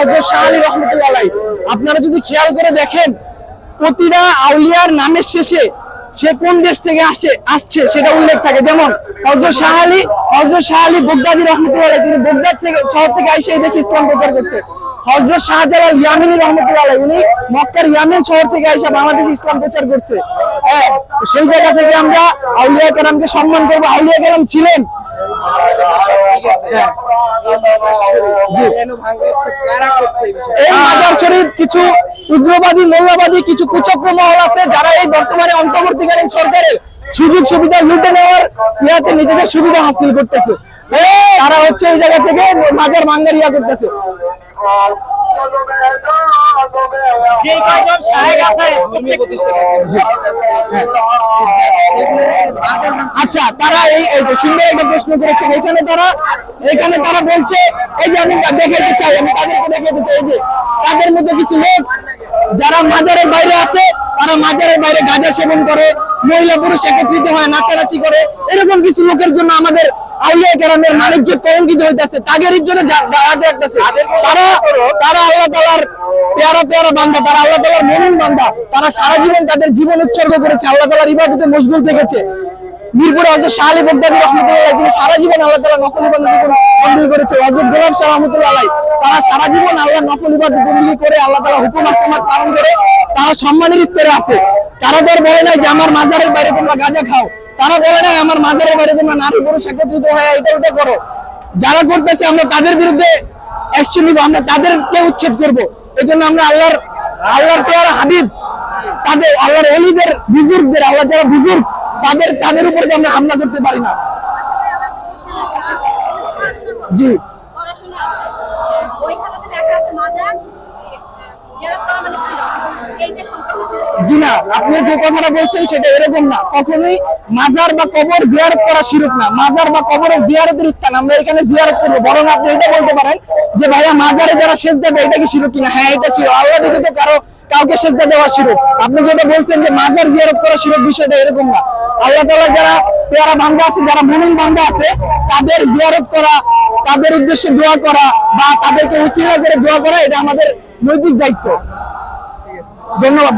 হজরত শাহ আলী রহমতুল্লাহ আপনারা যদি খেয়াল করে দেখেন প্রতিটা আউলিয়ার নামের শেষে সে কোন দেশ থেকে আসে আসছে সেটা উল্লেখ থাকে। যেমন হজরত শাহ আলী হজরত শাহ আলী বগদাদি রহমতুল্লাহ তিনি বগদাদ থেকে শহর থেকে এসে এই দেশে ইসলাম প্রচার করছে। হজরত শাহজালাল ইয়ামিনী রহমতুল্লাহ উনি মক্কার ইয়ামিন শহর থেকে এসে বাংলাদেশ ইসলাম প্রচার করছে। হ্যাঁ সেই জায়গা থেকে আমরা আউলিয়া কেরামকে সম্মান করব। আউলিয়া কেরাম ছিলেন। হ্যাঁ। এই মাজার শরীফ কিছু উগ্রবাদী মৌলবাদী কিছু কুচক্র মহল আছে যারা এই বর্তমানে অন্তর্বর্তীকালীন সরকারের সুযোগ সুবিধা লুটে নেওয়ার ইয়াতে নিজেদের সুবিধা হাসিল করতেছে। তারা হচ্ছে এই জায়গা থেকে মাজার ভাঙ্গার ইয়া করতেছে। যে শাহেক আছে আচ্ছা তারা এই সুন্দর একটা প্রশ্ন করেছেন এখানে তারা এখানে তারা বলছে, এই যে আমি দেখাইতে চাই, আমি তাদেরকে দেখাইতে চাই যে তাদের মধ্যে কিছু লোক, যারা মাজারের বাইরে আছে, তারা মাজারের বাইরে গাঁজা সেবন করে, মহিলা পুরুষ একত্রিত হয়, নাচানাচি করে, এরকম কিছু লোকের জন্য আমাদের আউলিয়া কেরামের বাণিজ্য কলঙ্কিত হইতেছে তাদের দাঁড়াতে তারা তারা আল্লাহ তালার পেয়ারা পেয়ারা বান্দা তারা আল্লাহ তালার মমিন বান্দা। তারা সারা জীবন তাদের জীবন উৎসর্গ করেছে আল্লাহ তালার ইবাদতে মশগুল থেকেছে। মিরপুরে হজরত শাহ আলী বগদাদি রহমতুল্লাহ তিনি সারা জীবন আল্লাহ তালা নফল ইবাদত করেছে। হজরত গোলাম শাহ রহমতুল্লাহ তারা সারা জীবন আল্লাহ নফল ইবাদত করে আল্লাহ তালা হুকুম আহকামাত পালন করে। তারা সম্মানের স্তরে আছে। তারা তো আর বলে নাই যে আমার মাজারের বাইরে তোমরা গাঁজা খাও। তারা বলে নাই আমার মাজারের বাইরে তোমরা নারী পুরুষ একত্রিত হয়ে এটা ওটা করো। যারা করতেছে, আমরা তাদের বিরুদ্ধে অ্যাকশন নিব, আমরা তাদেরকে উচ্ছেদ করব। এই জন্য আমরা আল্লাহর আল্লাহর পেয়ারা হাবিব, তাদের, আল্লাহর অলিদের বুজুর্গদের, আল্লাহ যারা বুজুর্গ, তাদের তাদের উপরে আমরা হামলা করতে পারি না। জি। জি না, আপনি যে কথাটা বলছেন সেটা এরকম না। কখনোই মাজার বা কবর জিয়ারত করা না। মাজার বা জিয়ারতের স্থান আমরা এখানে জিয়ারত করব। বরং আপনি এটা বলতে পারেন যে, ভাইয়া, মাজারে যারা শেষ দেবে এটা কি শিরক কিনা? হ্যাঁ এটা শিরক। আল্লাহ দিকে তো কারও, কাউকে সেজদা দেওয়া শিরক। আপনি যেটা বলছেন যে, মাজার জিয়ারত করা শিরক বিষয়টা এরকম না। আল্লাহ তাআলা যারা পেয়ারা বান্দা আছে, যারা মুমিন বান্দা আছে, তাদের জিয়ারত করা, তাদের উদ্দেশ্যে দোয়া করা বা তাদেরকে উসিলা করে দোয়া করা, এটা আমাদের নৈতিক দায়িত্ব। ধন্যবাদ।